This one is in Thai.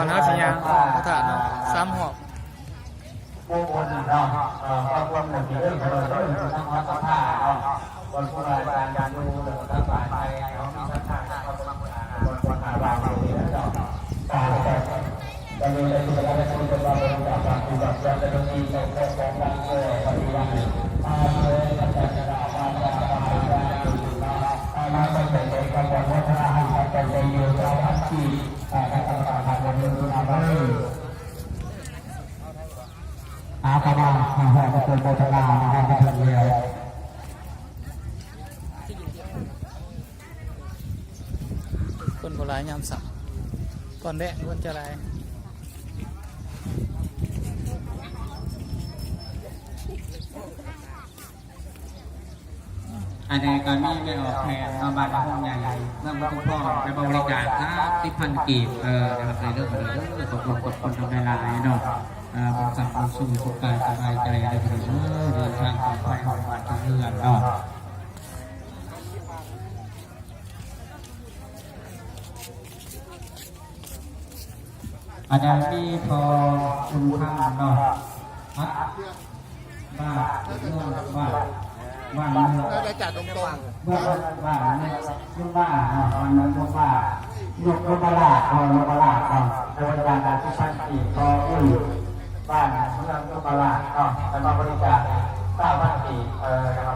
ก่อนเฮาสิย่างออกพระธาตุเนาะสามหอบผู้คนเนาะเอ่อความความหนึ่งที่เรื่องของเราเรื่องของทั้งวัดทั้งท่าเนาะวันพุธการการดูเรื่องทั้งฝ่ายไทยเนาะมีทั้งทางเข้ามาวันวันหาเราลีเนาะตาแต่จะมีในกิจกรรมที่จะมาเป็นการปฏิบัติการในวันนี้ในโครงการการเงินปฏิวัติอาเมริกาจะได้มาจากมาจากอาณาจักรในกระบวนวัฒนธรรมการเป็นอยู่เราพัฒนีการต่างๆทางการเงินอาเมริกา อาคามาอาหารเป็นโบราอาหารจะเป็นเรียวคนโบ่หลายยามสักก่อนแดงคนจะหลายอันนี้ก็มีไม่ออกแทนเอาบัตรห้องใหญ่เมื่อคุณพ่อไปบริการถ้าที่พันกีบเออนะครับในเรื่องของเรื่องขอบคุณกับคนทำลายเนาะาบริษัทขนส่สุขกายสบายใจในถึงเดินทางปลอดภัยของบ้านเรือนเนาะอาจารย์มีพอคุณค่าเนาะฮะบ้าเรื่องว่าว่าเรื่องเราจะจัดตรงว่าว่าเนี่ยชื่อว่าวันนั้นชื่อว่านกนกกระลาอ๋อนกกระลาอ๋อในวันการที่ชั้นสี่ก็อุ้ย บ้านสำนักประหลาดก็จะมาบริจาคสร้างบ้านปีเอ่อ